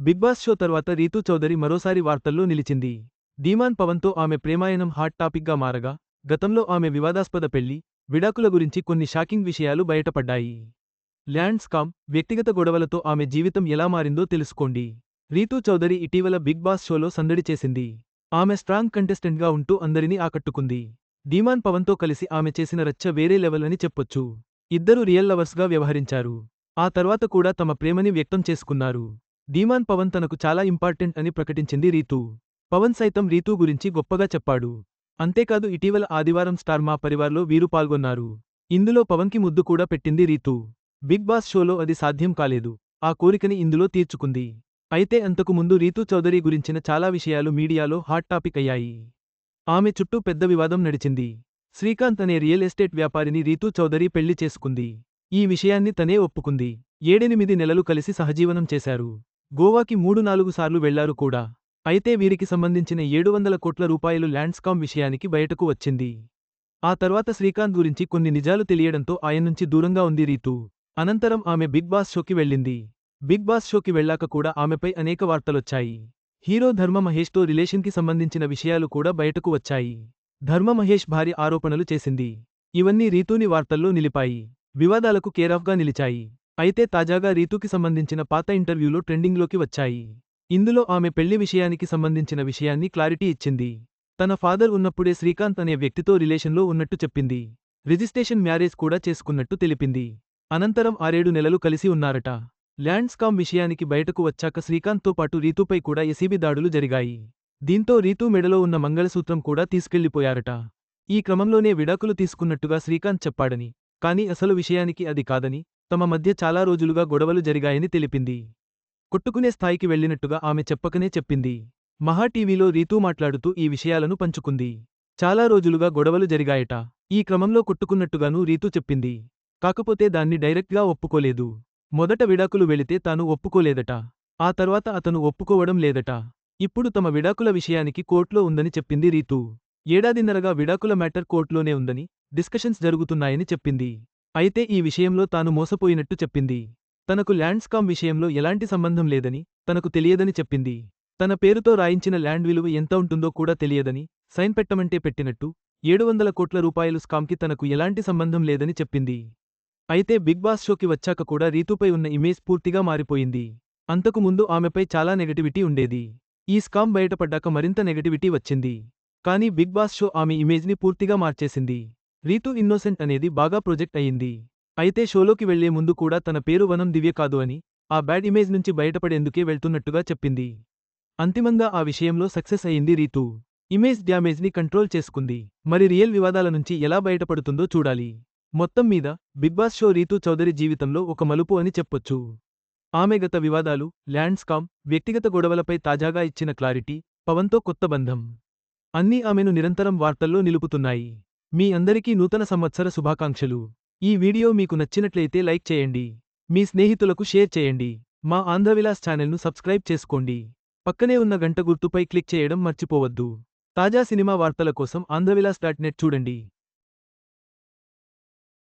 Big Boss show తర్వాత రీతూ చౌదరి మరోసారి వార్తల్లో నిలిచింది. ధీమాన్ పవన్తో ఆమె ప్రేమాయణం హాట్ టాపిక్గా మారగా గతంలో ఆమె వివాదాస్పద పెళ్ళి విడాకుల గురించి కొన్ని షాకింగ్ విషయాలు బయటపడ్డాయి. ల్యాండ్స్కామ్ వ్యక్తిగత గొడవలతో ఆమె జీవితం ఎలా మారిందో తెలుసుకోండి. రీతూ చౌదరి ఇటీవల బిగ్ బాస్ షోలో సందడి చేసింది. ఆమె స్ట్రాంగ్ కంటెస్టెంట్గా ఉంటూ అందరినీ ఆకట్టుకుంది. ధీమాన్ పవన్తో కలిసి ఆమె చేసిన రచ్చ వేరే లెవెల్ అని చెప్పొచ్చు. ఇద్దరు రియల్ లవర్స్గా వ్యవహరించారు. ఆ తర్వాత కూడా తమ ప్రేమని వ్యక్తం చేసుకున్నారు. ధీమాన్ పవన్ తనకు చాలా ఇంపార్టెంట్ అని ప్రకటించింది రీతూ. పవన్ సైతం రీతూ గురించి గొప్పగా చెప్పాడు. అంతేకాదు ఇటీవల ఆదివారం స్టార్ మా పరివార్లో వీరు పాల్గొన్నారు. ఇందులో పవన్కి ముద్దు కూడా పెట్టింది రీతూ. బిగ్ బాస్ షోలో అది సాధ్యం కాలేదు. ఆ కోరికని ఇందులో తీర్చుకుంది. అయితే అంతకు ముందు రీతూ చౌదరి గురించిన చాలా విషయాలు మీడియాలో హాట్ టాపిక్ అయ్యాయి. ఆమె చుట్టూ పెద్ద వివాదం నడిచింది. శ్రీకాంత్ అనే రియల్ ఎస్టేట్ వ్యాపారిని రీతూ చౌదరి పెళ్ళి చేసుకుంది. ఈ విషయాన్ని తనే ఒప్పుకుంది. ఏడెనిమిది నెలలు కలిసి సహజీవనం చేశారు. గోవాకి మూడు నాలుగు సార్లు వెళ్ళారు కూడా. అయితే వీరికి సంబంధించిన ఏడు వందల కోట్ల రూపాయలు ల్యాండ్స్కామ్ విషయానికి బయటకు వచ్చింది. ఆ తర్వాత శ్రీకాంత్ గురించి కొన్ని నిజాలు తెలియడంతో ఆయన నుంచి దూరంగా ఉంది రీతు. అనంతరం ఆమె బిగ్ బాస్ షోకి వెళ్ళింది. బిగ్ బాస్ షోకి వెళ్ళాక కూడా ఆమెపై అనేక వార్తలొచ్చాయి. హీరో ధర్మ మహేష్తో రిలేషన్కి సంబంధించిన విషయాలు కూడా బయటకు వచ్చాయి. ధర్మ మహేష్ భారీ ఆరోపణలు చేసింది. ఇవన్నీ రీతూని వార్తల్లో నిలిపాయి. వివాదాలకు కేరాఫ్గా నిలిచాయి. అయితే తాజాగా రీతూకి సంబంధించిన పాత ఇంటర్వ్యూలో ట్రెండింగ్లోకి వచ్చాయి. ఇందులో ఆమె పెళ్ళి విషయానికి సంబంధించిన విషయాన్ని క్లారిటీ ఇచ్చింది. తన ఫాదర్ ఉన్నప్పుడే శ్రీకాంత్ అనే వ్యక్తితో రిలేషన్లో ఉన్నట్టు చెప్పింది. రిజిస్ట్రేషన్ మ్యారేజ్ కూడా చేసుకున్నట్టు తెలిపింది. అనంతరం ఆరేడు నెలలు కలిసి ఉన్నారట. ల్యాండ్స్కామ్ విషయానికి బయటకు వచ్చాక శ్రీకాంత్తో పాటు రీతూపై కూడా ఎసీబీ దాడులు జరిగాయి. దీంతో రీతూ మెడలో ఉన్న మంగళసూత్రం కూడా తీసుకెళ్ళిపోయారట. ఈ క్రమంలోనే విడాకులు తీసుకున్నట్టుగా శ్రీకాంత్ చెప్పాడని. కాని అసలు విషయానికి అది కాదని తమ మధ్య చాలా రోజులుగా గొడవలు జరిగాయని తెలిపింది. కొట్టుకునే స్థాయికి వెళ్ళినట్టుగా ఆమె చెప్పకనే చెప్పింది. మహా టీవీలో రీతూ మాట్లాడుతూ ఈ విషయాలను పంచుకుంది. చాలా రోజులుగా గొడవలు జరిగాయట. ఈ క్రమంలో కొట్టుకున్నట్టుగానూ రీతూ చెప్పింది. కాకపోతే దాన్ని డైరెక్ట్గా ఒప్పుకోలేదు. మొదట విడాకులు వెళితే తాను ఒప్పుకోలేదట. ఆ తర్వాత అతను ఒప్పుకోవడం లేదట. ఇప్పుడు తమ విడాకుల విషయానికి కోర్టులో ఉందని చెప్పింది రీతూ. ఏడాదిన్నరగా విడాకుల మ్యాటర్ కోర్టులోనే ఉందని డిస్కషన్స్ జరుగుతున్నాయని చెప్పింది. అయితే ఈ విషయంలో తాను మోసపోయినట్టు చెప్పింది. తనకు ల్యాండ్స్కామ్ విషయంలో ఎలాంటి సంబంధం లేదని తనకు తెలియదని చెప్పింది. తన పేరుతో రాయించిన ల్యాండ్ విలువ ఎంత ఉంటుందో కూడా తెలియదని సైన్ పెట్టమంటే పెట్టినట్టు ఏడు వందల కోట్ల రూపాయలు స్కామ్కి తనకు ఎలాంటి సంబంధం లేదని చెప్పింది. అయితే బిగ్ బాస్ షోకి వచ్చాక కూడా రీతుపై ఉన్న ఇమేజ్ పూర్తిగా మారిపోయింది. అంతకు ముందు ఆమెపై చాలా నెగటివిటీ ఉండేది. ఈ స్కామ్ బయటపడ్డాక మరింత నెగటివిటీ వచ్చింది. కానీ బిగ్ బాస్ షో ఆమె ఇమేజ్ని పూర్తిగా మార్చేసింది. రీతూ ఇన్నోసెంట్ అనేది బాగా ప్రొజెక్ట్ అయింది అయితే షోలోకి వెళ్ళే ముందు కూడా తన పేరు వనం దివ్య కాదు అని ఆ బ్యాడ్ ఇమేజ్ నుంచి బయటపడేందుకే వెళ్తున్నట్టుగా చెప్పింది. అంతిమంగా ఆ విషయంలో సక్సెస్ అయింది రీతు. ఇమేజ్ డ్యామేజ్ని కంట్రోల్ చేసుకుంది. మరి రియల్ వివాదాల నుంచి ఎలా బయటపడుతుందో చూడాలి. మొత్తం మీద Bigg Boss show Rithu Chowdary జీవితంలో ఒక మలుపు అని చెప్పొచ్చు. ఆమె గత వివాదాలు ల్యాండ్స్కామ్ వ్యక్తిగత గొడవలపై తాజాగా ఇచ్చిన క్లారిటీ పవన్తో కొత్త బంధం. అన్నీ ఆమెను నిరంతరం వార్తల్లో నిలుపుతున్నాయి. మీ అందరికీ నూతన సంవత్సర శుభాకాంక్షలు. ఈ వీడియో మీకు నచ్చినట్లయితే లైక్ చేయండి. మీ స్నేహితులకు షేర్ చేయండి. మా ఆంధ్రవిలాస్ ఛానల్ను సబ్స్క్రైబ్ చేసుకోండి. పక్కనే ఉన్న గంట గుర్తుపై క్లిక్ చేయడం మర్చిపోవద్దు. తాజా సినిమా వార్తల కోసం ఆంధ్రవిలాస్ డాట్ నెట్ చూడండి.